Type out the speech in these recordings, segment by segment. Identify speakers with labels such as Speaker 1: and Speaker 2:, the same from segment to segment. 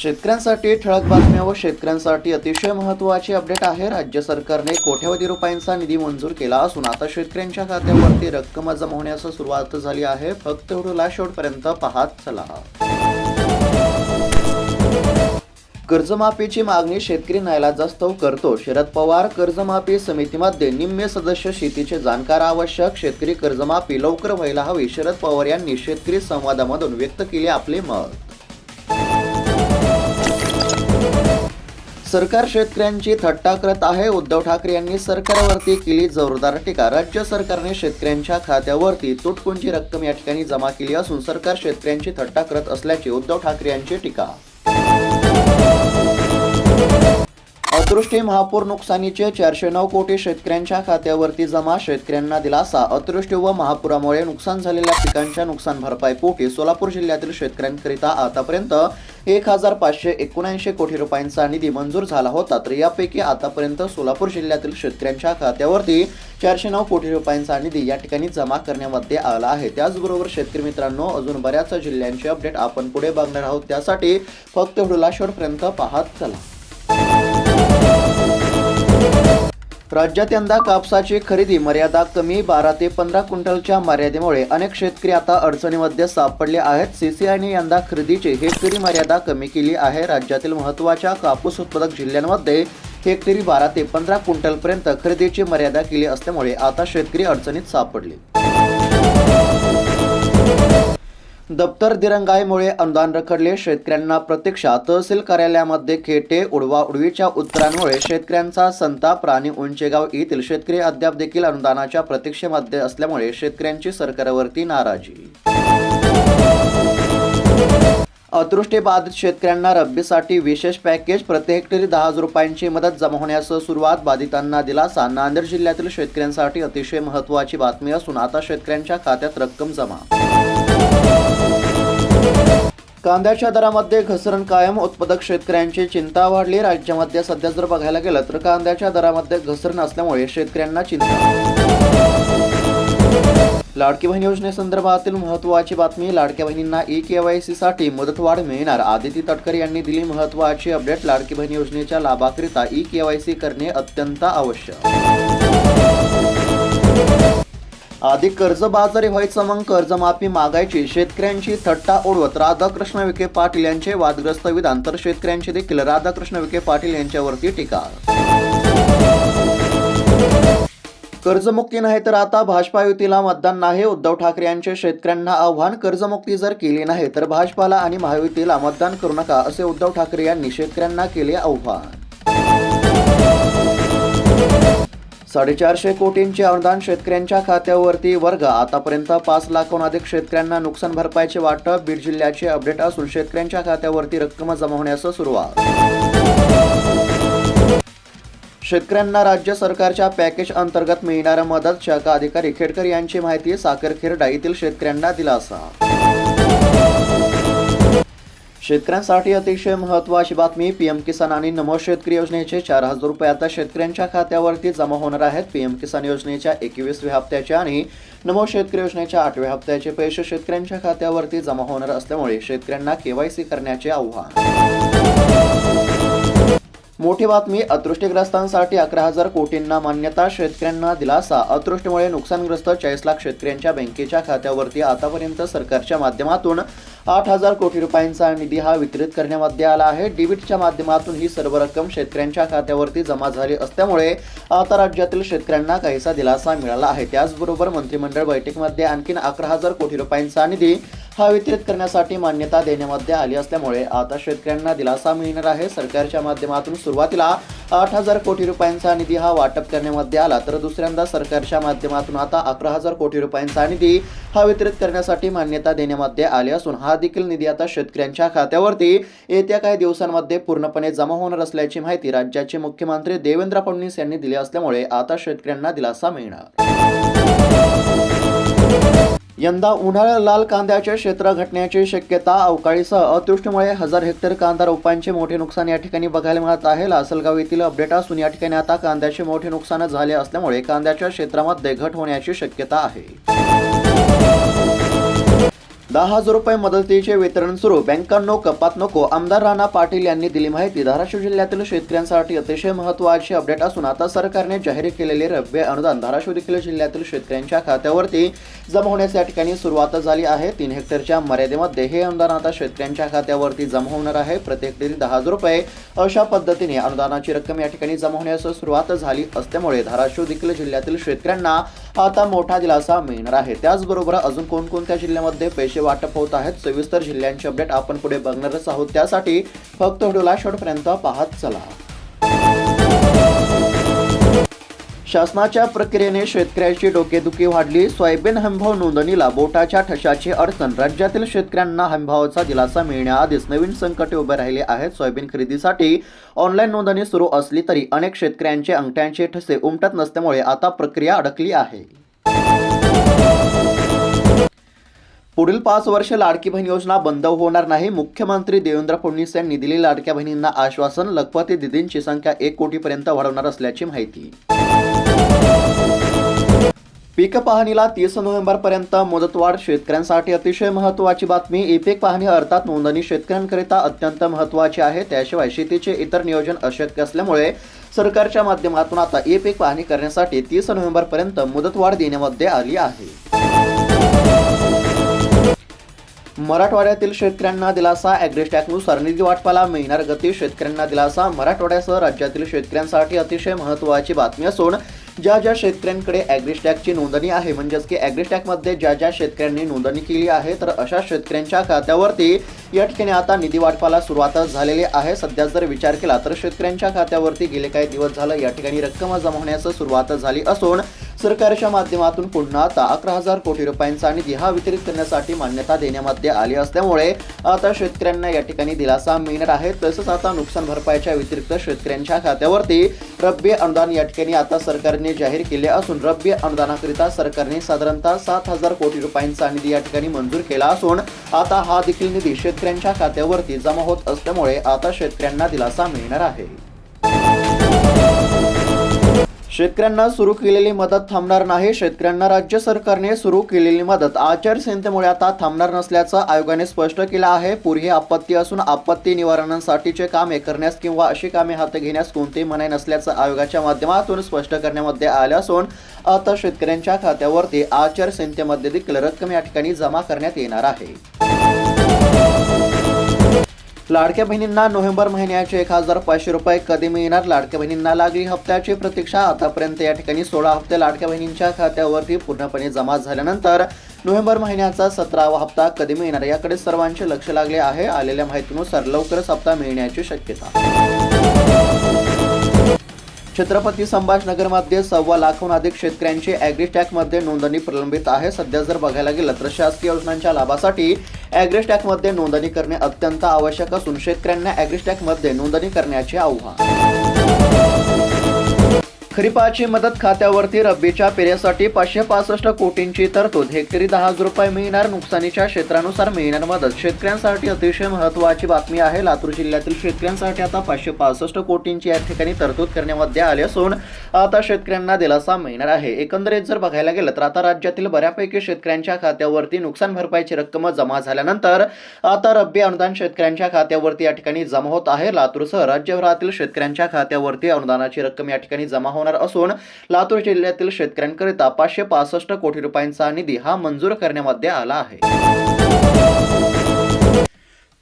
Speaker 1: शेतकऱ्यांसाठी ठळक बातम्या व शेतकऱ्यांसाठी अतिशय महत्त्वाची अपडेट आहे. राज्य सरकारने कोट्यवधी रुपयांचा निधी मंजूर केला असून आता शेतकऱ्यांच्या खात्यावरती रक्कम जमा होण्यास सुरुवात झाली आहे. फक्त व्हिडिओला शेवटपर्यंत पाहत चला. कर्जमाफीची मागणी शेतकरी नायलाजास्तव करतो. शरद पवार कर्जमाफी समितीमध्ये निम्मे सदस्य शेतीचे जाणकार आवश्यक. शेतकरी कर्जमाफी लवकर व्हायला हवी. शरद पवार यांनी शेतकरी संवादामधून व्यक्त केले आपले मत. सरकार शेतकऱ्यांची थट्टा करत आहे. उद्धव ठाकरे यांनी सरकारवरती केली जोरदार टीका. राज्य सरकारने शेतकऱ्यांच्या खात्यावरती तुटपुंजी रक्कम या ठिकाणी जमा केली असून सरकार शेतकऱ्यांची थट्टा करत असल्याची उद्धव ठाकरे यांची टीका. अतृष्टी महापूर नुकसानीचे चारशे नऊ कोटी शेतकऱ्यांच्या खात्यावरती जमा शेतकऱ्यांना दिलासा. अतृष्टी व महापुरामुळे नुकसान झालेल्या पिकांच्या नुकसान भरपाईपोटी सोलापूर जिल्ह्यातील शेतकऱ्यांकरिता आतापर्यंत एक हजार पाचशे एकोणऐंशी कोटी रुपयांचा निधी मंजूर झाला होता. तर यापैकी आतापर्यंत सोलापूर जिल्ह्यातील शेतकऱ्यांच्या खात्यावरती चारशे नऊ कोटी रुपयांचा निधी या ठिकाणी जमा करण्यामध्ये आला आहे. त्याचबरोबर शेतकरी मित्रांनो अजून बऱ्याच जिल्ह्यांचे अपडेट आपण पुढे बघणार आहोत. त्यासाठी फक्त व्हिडिओला शेवटपर्यंत पाहत चला. राज्यात यंदा कापसाची खरेदी मर्यादा कमी बारा ते पंधरा क्विंटलच्या मर्यादेमुळे अनेक शेतकरी आता अडचणीमध्ये सापडले आहेत. सीसीआयने यंदा खरेदीची हेक्टरी मर्यादा कमी केली आहे. राज्यातील महत्त्वाच्या कापूस उत्पादक जिल्ह्यांमध्ये हेक्टरी बारा ते पंधरा क्विंटलपर्यंत खरेदीची मर्यादा केली असल्यामुळे आता शेतकरी अडचणीत सापडले. दप्तर दिरंगाईमुळे अनुदान रखडले. शेतकऱ्यांना प्रतीक्षा तहसील कार्यालयामध्ये खेटे उडवा उडवीच्या उत्तरांमुळे शेतकऱ्यांचा संताप. राणी उंचेगाव येथील शेतकरी अद्याप देखील अनुदानाच्या प्रतीक्षेमध्ये असल्यामुळे शेतकऱ्यांची सरकारवरती नाराजी. अतृष्टीबाधित शेतकऱ्यांना रब्बीसाठी विशेष पॅकेज. प्रति हेक्टरी दहा हजार रुपयांची मदत जमा होण्यास सुरुवात. बाधितांना दिलासा. नांदेड जिल्ह्यातील शेतकऱ्यांसाठी अतिशय महत्त्वाची बातमी असून आता शेतकऱ्यांच्या खात्यात रक्कम जमा. कांद्याच्या दरामध्ये घसरण कायम उत्पादक शेतकऱ्यांची चिंता वाढली. राज्यामध्ये सध्या जर बघायला गेलं तर कांद्याच्या दरामध्ये घसरण असल्यामुळे शेतकऱ्यांना चिंता. लाडकी बहीण योजनेसंदर्भातील महत्त्वाची बातमी लाडक्या बहिणींना ई के वाय सी साठी मुदतवाढ मिळणार. आदिती तटकर यांनी दिली महत्त्वाची अपडेट. लाडकी बहीण योजनेच्या लाभाकरिता ई के वाय सी करणे अत्यंत आवश्यक. आधी कर्जबाजारी व्हायचं मग कर्जमाफी मागायची. शेतकऱ्यांची थट्टा उडवत राधाकृष्ण विखे पाटील यांचे वादग्रस्त विधान तर शेतकऱ्यांची देखील राधाकृष्ण विखे पाटील यांच्यावरती टीका. कर्जमुक्ती नाही तर आता भाजपा युतीला मतदान नाही. उद्धव ठाकरे यांचे शेतकऱ्यांना आव्हान कर्जमुक्ती जर केली नाही तर भाजपाला आणि महायुतीला मतदान करू नका असे उद्धव ठाकरे यांनी शेतकऱ्यांना केले आव्हान. साडेचारशे कोटींचे अनुदान शेतकऱ्यांच्या खात्यावरती वर्ग. आतापर्यंत पाच लाखहून अधिक शेतकऱ्यांना नुकसान भरपाईचे वाटप. बीड जिल्ह्याचे अपडेट असून शेतकऱ्यांच्या खात्यावरती रक्कम जमा होण्यास सुरुवात. शेतकऱ्यांना राज्य सरकारच्या पॅकेज अंतर्गत मिळणाऱ्या मदत शाखा अधिकारी खेडकर यांची माहिती साखरखेरडा येथील शेतकऱ्यांना दिलासा. शेतकऱ्यांसाठी अतिशय महत्त्वाची बातमी पीएम किसान आणि नमो शेतकरी योजनेचे चार हजार रुपये आता शेतकऱ्यांच्या खात्यावरती जमा होणार आहेत. पीएम किसान योजनेच्या एकवीसव्या हप्त्याचे आणि नमो शेतकरी योजनेच्या आठव्या हप्त्याचे पैसे शेतकऱ्यांच्या खात्यावरती जमा होणार असल्यामुळे शेतकऱ्यांना केवायसी करण्याचे आव्हान. मोठी बातमी अतृष्टीग्रस्तांसाठी अकरा हजार कोटींना मान्यता शेतकऱ्यांना दिलासा. अतृष्टीमुळे नुकसानग्रस्त चाळीस लाख शेतकऱ्यांच्या बँकेच्या खात्यावरती आतापर्यंत सरकारच्या माध्यमातून आठ हजार कोटी रुपयांचा निधी हा वितरित करण्यामध्ये आला आहे. डिबिटच्या माध्यमातून ही सर्व रक्कम शेतकऱ्यांच्या खात्यावरती जमा झाली असल्यामुळे आता राज्यातील शेतकऱ्यांना काहीसा दिलासा मिळाला आहे. त्याचबरोबर मंत्रिमंडळ बैठकीमध्ये आणखीन अकरा हजार कोटी रुपयांचा निधी हा वितरित करण्यासाठी मान्यता देण्यामध्ये आली असल्यामुळे आता शेतकऱ्यांना दिलासा मिळणार आहे. सरकारच्या माध्यमातून सुरुवातीला आठ हजार कोटी रुपयांचा निधी हा वाटप करण्यामध्ये आला तर दुसऱ्यांदा सरकारच्या माध्यमातून आता अकरा हजार कोटी रुपयांचा निधी हा वितरित करण्यासाठी मान्यता देण्यामध्ये आली असून हा देखील निधी आता शेतकऱ्यांच्या खात्यावरती येत्या काही दिवसांमध्ये पूर्णपणे जमा होणार असल्याची माहिती राज्याचे मुख्यमंत्री देवेंद्र फडणवीस यांनी दिली असल्यामुळे आता शेतकऱ्यांना दिलासा मिळणार. यंदा उन्हाळ्यात लाल कांद्याचे क्षेत्र घटण्याची शक्यता अवकाळीसह अतृष्टीमुळे हजार हेक्टर कांदा रोपांचे मोठे नुकसान या ठिकाणी बघायला मिळत आहे. लासलगाव येथील अपडेट असून या ठिकाणी आता कांद्याचे मोठे नुकसान झाले असल्यामुळे कांद्याच्या क्षेत्रामध्ये घट होण्याची शक्यता आहे. दहा हजार रुपये मदतीचे वितरण सुरू. बँकांनो कपात नको. आमदार राणा पाटील यांनी दिली माहिती. धाराशिव जिल्ह्यातील शेतकऱ्यांसाठी अतिशय महत्त्वाची अपडेट असून आता सरकारने जाहीर केलेले रब्बे अनुदान धाराशिव देखील जिल्ह्यातील शेतकऱ्यांच्या खात्यावरती जमा होण्यास या ठिकाणी सुरुवात झाली आहे. तीन हेक्टरच्या मर्यादेमध्ये हे अनुदान आता शेतकऱ्यांच्या खात्यावरती जमा होणार आहे. प्रत्येक हेक्टरी दहा हजार रुपये अशा पद्धतीने अनुदानाची रक्कम या ठिकाणी जमा होण्यास सुरुवात झाली असल्यामुळे धाराशिव देखील जिल्ह्यातील शेतकऱ्यांना आता मोठा दिलासा मिळणार आहे. त्याचबरोबर अजून कोणकोणत्या जिल्ह्यामध्ये पैसे वाटप होत आहेत? सविस्तर जिल्ह्यांचे अपडेट आपण पुढे बघणारच आहोत. त्यासाठी फक्त व्हिडिओला शेवटपर्यंत पाहत चला. शासनाच्या प्रक्रियेने शेतकऱ्याची डोकेदुखी वाढली. सोयाबीन हमभाव नोंदणीला बोटाच्या ठशाची अडचण. राज्यातील शेतकऱ्यांना हमभावाचा दिलासा मिळण्याआधीच नवीन संकटे उभे राहिले आहेत. सोयाबीन खरेदीसाठी ऑनलाईन नोंदणी सुरू असली तरी अनेक शेतकऱ्यांचे अंगठ्यांचे ठसे उमटत नसल्यामुळे आता प्रक्रिया अडकली आहे. पुढील पाच वर्ष लाडकी बहीण योजना बंद होणार नाही. मुख्यमंत्री देवेंद्र फडणवीस यांनी दिली लाडक्या बहिणींना आश्वासन. लखपती दिदींची संख्या एक कोटीपर्यंत वाढवणार असल्याची माहिती. पीक पाहणीला तीस नोव्हेंबरपर्यंत मुदतवाढ शेतकऱ्यांसाठी अतिशय महत्त्वाची बातमी. ई पीक पाहणी अर्थात नोंदणी शेतकऱ्यांकरिता अत्यंत महत्त्वाची आहे. त्याशिवाय शेतीचे इतर नियोजन अशक्य असल्यामुळे सरकारच्या माध्यमातून आता ई पीक पाहणी करण्यासाठी तीस नोव्हेंबरपर्यंत मुदतवाढ देण्यामध्ये आली आहे. मराठवाड्यातील शेतकऱ्यांना दिलासा. ॲग्रिस्टॅकनुसार निधी वाटपाला मिळणार गती. शेतकऱ्यांना दिलासा. मराठवाड्यासह राज्यातील शेतकऱ्यांसाठी अतिशय महत्त्वाची बातमी असून ज्या ज्या शेतकऱ्यांकडे ॲग्रिस्टॅकची नोंदणी आहे म्हणजेच की ॲग्रिस्टॅकमध्ये ज्या ज्या शेतकऱ्यांनी नोंदणी केली आहे तर अशा शेतकऱ्यांच्या खात्यावरती या ठिकाणी आता निधी वाटपाला सुरुवात झालेली आहे. सध्या जर विचार केला तर शेतकऱ्यांच्या खात्यावरती गेले काही दिवस झालं या ठिकाणी रक्कम जमा होण्यास सुरुवात झाली असून सरकारच्या माध्यमातून पुन्हा आता अकरा हजार कोटी रुपयांचा निधी हा वितरित करण्यासाठी मान्यता देण्यामध्ये आली असल्यामुळे आता शेतकऱ्यांना या ठिकाणी दिलासा मिळणार आहे. तसंच आता नुकसान भरपाईच्या व्यतिरिक्त शेतकऱ्यांच्या खात्यावरती रब्बी अनुदान या ठिकाणी आता सरकारने जाहीर केले असून रब्बी अनुदानाकरिता सरकारने साधारणतः सात हजार कोटी रुपयांचा निधी या ठिकाणी मंजूर केला असून आता हा देखील निधी शेतकऱ्यांच्या खात्यावरती जमा होत असल्यामुळे आता शेतकऱ्यांना दिलासा मिळणार आहे. शेतकऱ्यांना सुरू केलेली मदत थांबणार नाही. शेतकऱ्यांना राज्य सरकारने सुरू केलेली मदत आचारसंहितेमुळे आता थांबणार नसल्याचं आयोगाने स्पष्ट केलं आहे. पूर्वी आपत्ती असून आपत्ती निवारणासाठीचे कामे करण्यास किंवा अशी कामे हात घेण्यास कोणतेही मनाई नसल्याचं आयोगाच्या माध्यमातून स्पष्ट करण्यामध्ये आलं असून आता शेतकऱ्यांच्या खात्यावरती आचारसंहितेमध्ये देखील रक्कम या ठिकाणी जमा करण्यात येणार आहे. लाडक्या बहिणींना नोव्हेंबर महिन्याचे एक हजार पाचशे रुपये कधी मिळणार? लाडक्या बहिणींना लागली हप्त्याची प्रतीक्षा. आतापर्यंत या ठिकाणी सोळा हप्ते लाडक्या बहिणींच्या खात्यावरती पूर्णपणे जमा झाल्यानंतर नोव्हेंबर महिन्याचा सतरावा हप्ता कधी मिळणार? याकडे सर्वांचे लक्ष लागले आहे. आलेल्या माहितीनुसार लवकरच हप्ता मिळण्याची शक्यता. छत्रपती संभाजीनगरमध्ये सव्वा लाखहून अधिक शेतकऱ्यांची ॲग्रिस्टॅकमध्ये नोंदणी प्रलंबित आहे. सध्या जर बघायला गेलं तर शासकीय योजनांच्या लाभासाठी ॲग्रिस्टॅकमध्ये नोंदणी करणे अत्यंत आवश्यक असून शेतकऱ्यांना ॲग्रिस्टॅकमध्ये नोंदणी करण्याचे आव्हान. खरीपाची मदत खात्यावरती रब्बीच्या पेऱ्यासाठी पाचशे पासष्ट कोटींची तरतूद. हेक्टरी दहा हजार रुपये मिळणार. नुकसानीच्या क्षेत्रानुसार मिळणार मदत. शेतकऱ्यांसाठी अतिशय महत्त्वाची बातमी आहे. लातूर जिल्ह्यातील शेतकऱ्यांसाठी आता पाचशे पासष्ट कोटींची या ठिकाणी तरतूद करण्यामध्ये आली असून आता शेतकऱ्यांना दिलासा मिळणार आहे. एकंदरीत जर बघायला गेलं तर आता राज्यातील बऱ्यापैकी शेतकऱ्यांच्या खात्यावरती नुकसान भरपाईची रक्कम जमा झाल्यानंतर आता रब्बी अनुदान शेतकऱ्यांच्या खात्यावरती या ठिकाणी जमा होत आहे. लातूरसह राज्यभरातील शेतकऱ्यांच्या खात्यावरती अनुदानाची रक्कम या ठिकाणी जमा होणार असून लातूर जिल्ह्यातील शेतकऱ्यांकरिता पाचशे पासष्ट कोटी रुपयांचा निधी हा मंजूर करण्यामध्ये आला आहे.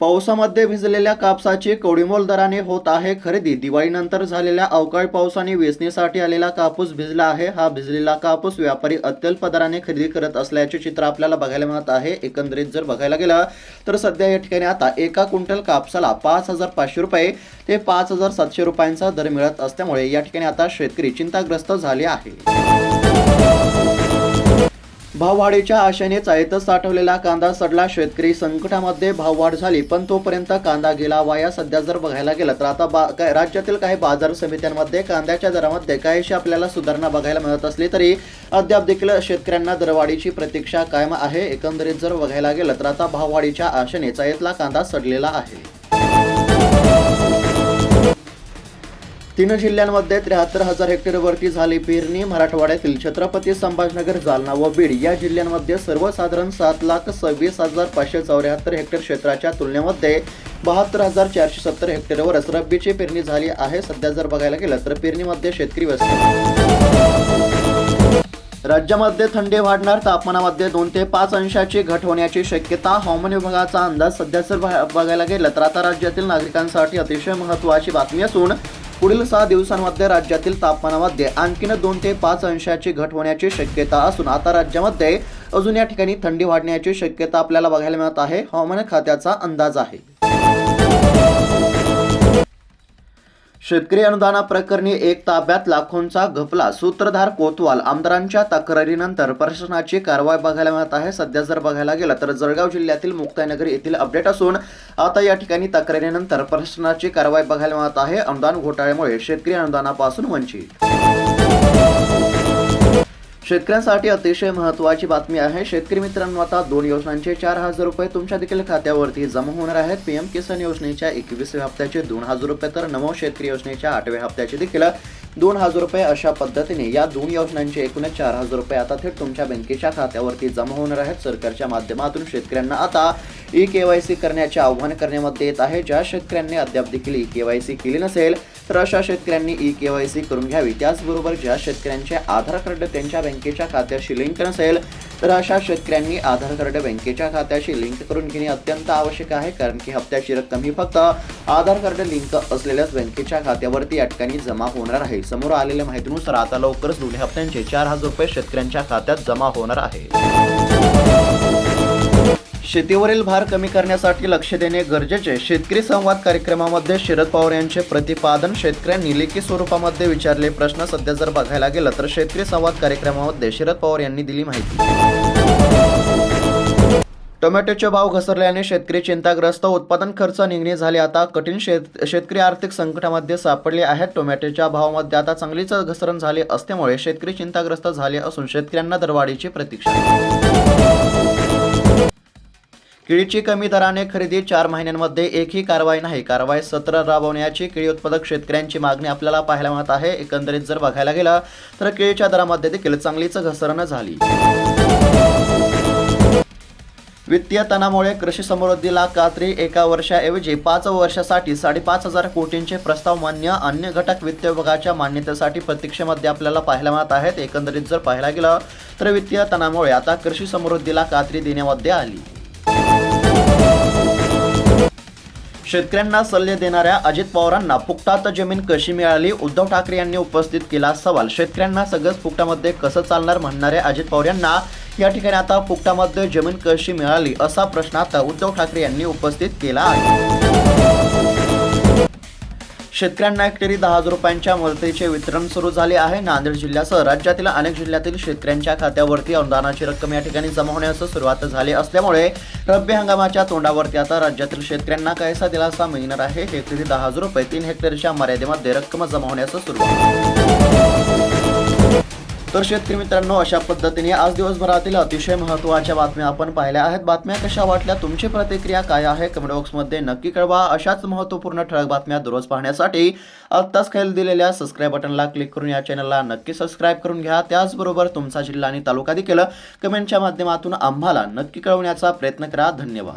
Speaker 1: पावसामध्ये भिजलेल्या कापसाची कवडीमोल दराने होत आहे खरेदी. दिवाळीनंतर झालेल्या अवकाळी पावसाने वेचणीसाठी आलेला कापूस भिजला आहे. हा भिजलेला कापूस व्यापारी अत्यल्प दराने खरेदी करत असल्याचे चित्र आपल्याला बघायला मिळत आहे. एकंदरीत जर बघायला गेलं तर सध्या या ठिकाणी आता एका क्विंटल कापसाला पाच हजार पाचशे रुपये ते पाच हजार सातशे रुपयांचा दर मिळत असल्यामुळे या ठिकाणी आता शेतकरी चिंताग्रस्त झाले आहे. भाववाढीच्या आशेने चायतच साठवलेला कांदा सडला. शेतकरी संकटामध्ये भाववाढ झाली पण तोपर्यंत कांदा गेला वाया. सध्या जर बघायला गेलं तर आता बा काय राज्यातील काही बाजार समित्यांमध्ये कांद्याच्या दरामध्ये काहीशी आपल्याला सुधारणा बघायला मिळत असली तरी अद्याप देखील शेतकऱ्यांना दरवाढीची प्रतीक्षा कायम आहे. एकंदरीत जर बघायला गेलं तर आता भाववाढीच्या आशेने चायतला कांदा सडलेला आहे. तीन जिल्ह्यांमध्ये त्र्याहत्तर हजार हेक्टरवरती झाली पेरणी. मराठवाड्यातील छत्रपती संभाजनगर जालना व बीड या जिल्ह्यांमध्ये सर्वसाधारण सात लाख सव्वीस हजार पाचशे चौऱ्याहत्तर हेक्टर क्षेत्राच्या तुलनेमध्ये बहात्तर हजार चारशे सत्तर हेक्टरवरच रब्बीची पेरणी झाली आहे. सध्या जर बघायला गेलं तर पेरणीमध्ये शेतकरी व्यस्त राज्यामध्ये थंडी वाढणार तापमानामध्ये दोन ते पाच अंशाची घट होण्याची शक्यता हवामान विभागाचा अंदाज सध्या जर बघायला गेलं तर आता राज्यातील नागरिकांसाठी अतिशय महत्त्वाची बातमी असून पुढील सहा दिवसांमध्ये राज्यातील तापमानामध्ये आणखीन दोन ते पाच अंशाची घट होण्याची शक्यता असून आता राज्यामध्ये अजून या ठिकाणी थंडी वाढण्याची शक्यता आपल्याला बघायला मिळत आहे. हवामान खात्याचा अंदाज आहे. शेतकरी अनुदानाप्रकरणी एक ताब्यात लाखोंचा घपला. सूत्रधार कोतवाल आमदारांच्या तक्रारीनंतर प्रशासनाची कारवाई बघायला मिळत आहे. सध्या जर बघायला गेलं तर जळगाव जिल्ह्यातील मुक्ताईनगर येथील अपडेट असून आता या ठिकाणी तक्रारीनंतर प्रशासनाची कारवाई बघायला मिळत आहे. अनुदान घोटाळ्यामुळे शेतकरी अनुदानापासून वंचित. शेतकऱ्यांसाठी अतिशय महत्त्वाची बातमी आहे. शेतकरी मित्रांनो आता दोन योजनांचे चार हजार रुपये तुमच्या देखील खात्यावरती जमा होणार आहेत. पीएम किसान योजनेच्या एकवीसव्या हप्त्याचे दोन हजार रुपये तर नमो शेतकरी योजनेच्या आठव्या हप्त्याचे देखील दोन हजार रुपये अशा पद्धतीने या दोन योजनांचे एकूणच चार हजार रुपये आता थेट तुमच्या बँकेच्या खात्यावरती जमा होणार आहेत. सरकारच्या माध्यमातून शेतकऱ्यांना आता ई के वाय सी करण्याचे आव्हान करण्यामध्ये येत आहे. ज्या शेतकऱ्यांनी अद्याप देखील ई केवायसी केली नसेल तर अशा शेतकऱ्यांनी ई केवायसी करून घ्यावी. त्याचबरोबर ज्या शेतकऱ्यांचे आधार कार्ड त्यांच्या बँकेच्या खात्याशी लिंक नसेल तर अशा शेतकऱ्यांनी आधार कार्ड बँकेच्या खात्याशी लिंक करून घेणे अत्यंत आवश्यक आहे कारण की हप्त्याची रक्कम ही फक्त आधार कार्ड लिंक असलेल्याच बँकेच्या खात्यावरती या ठिकाणी जमा होणार आहे. समोर आलेल्या माहितीनुसार आता लवकरच दोन्ही हप्त्यांचे चार हजार रुपये शेतकऱ्यांच्या खात्यात जमा होणार आहे. शेतीवरील भार कमी करण्यासाठी लक्ष देणे गरजेचे. शेतकरी संवाद कार्यक्रमामध्ये शरद पवार यांचे प्रतिपादन शेतकऱ्यांनी लेखी स्वरूपामध्ये विचारले प्रश्न सध्या जर बघायला गेलं तर शेतकरी संवाद कार्यक्रमामध्ये शरद पवार यांनी दिली माहिती. टोमॅटोचे भाव घसरल्याने शेतकरी चिंताग्रस्त उत्पादन खर्च निघणे झाले. आता कठीण शेत शेतकरी आर्थिक संकटामध्ये सापडले आहेत. टोमॅटोच्या भावामध्ये आता चांगलीच घसरण झाली असल्यामुळे शेतकरी चिंताग्रस्त झाले असून शेतकऱ्यांना दरवाढीची प्रतीक्षा केळीची कमी दराने खरेदी चार महिन्यांमध्ये एकही कारवाई नाही. कारवाई सत्र राबवण्याची केळी उत्पादक शेतकऱ्यांची मागणी आपल्याला पाहायला मिळत आहे. एकंदरीत जर बघायला गेलं तर केळीच्या दरामध्ये देखील चांगलीच घसरण झाली. वित्तीय तणामुळे कृषी समृद्धीला कात्री एका वर्षाऐवजी पाच वर्षासाठी साडेपाच हजार कोटींचे प्रस्ताव मान्य अन्य घटक वित्त विभागाच्या मान्यतेसाठी प्रतीक्षेमध्ये आपल्याला पाहायला मिळत आहेत. एकंदरीत जर पाहायला गेलं तर वित्तीय तणामुळे आता कृषी समृद्धीला कात्री देण्यामध्ये आली. शेतकऱ्यांना सल्ले देणाऱ्या अजित पवारांना फुकटात जमीन कशी मिळाली? उद्धव ठाकरे यांनी उपस्थित केला सवाल. शेतकऱ्यांना सगळंच फुकटामध्ये कसं चालणार म्हणणाऱ्या अजित पवार यांना या ठिकाणी आता फुकटामध्ये जमीन कशी मिळाली असा प्रश्न आता उद्धव ठाकरे यांनी उपस्थित केला आहे. शेतकऱ्यांना हेक्टरी दहा हजार रुपयांच्या मदतीचे वितरण सुरू झाले आहे. नांदेड जिल्ह्यासह राज्यातील अनेक जिल्ह्यातील शेतकऱ्यांच्या खात्यावरती अनुदानाची रक्कम या ठिकाणी जमा होण्यास सुरुवात झाली असल्यामुळे रब्बी हंगामाच्या तोंडावरती आता राज्यातील शेतकऱ्यांना काहीसा दिलासा मिळणार आहे. हेक्टरी दहा हजार रुपये तीन हेक्टरच्या मर्यादेमध्ये रक्कम जमा होण्यास सुरुवात तर शेतकरी मित्रांनो अशा पद्धतीने आज दिवसभरातील अतिशय महत्त्वाच्या बातम्या आपण पाहिल्या आहेत. बातम्या कशा वाटल्या तुमची प्रतिक्रिया काय आहे कमेंट बॉक्समध्ये नक्की कळवा. अशाच महत्त्वपूर्ण ठळक बातम्या दररोज पाहण्यासाठी आत्ताच खाली दिलेल्या सबस्क्राईब बटनला क्लिक करून या चॅनलला नक्की सबस्क्राईब करून घ्या. त्याचबरोबर तुमचा जिल्हा आणि तालुका देखील कमेंटच्या माध्यमातून आम्हाला नक्की कळवण्याचा प्रयत्न करा. धन्यवाद.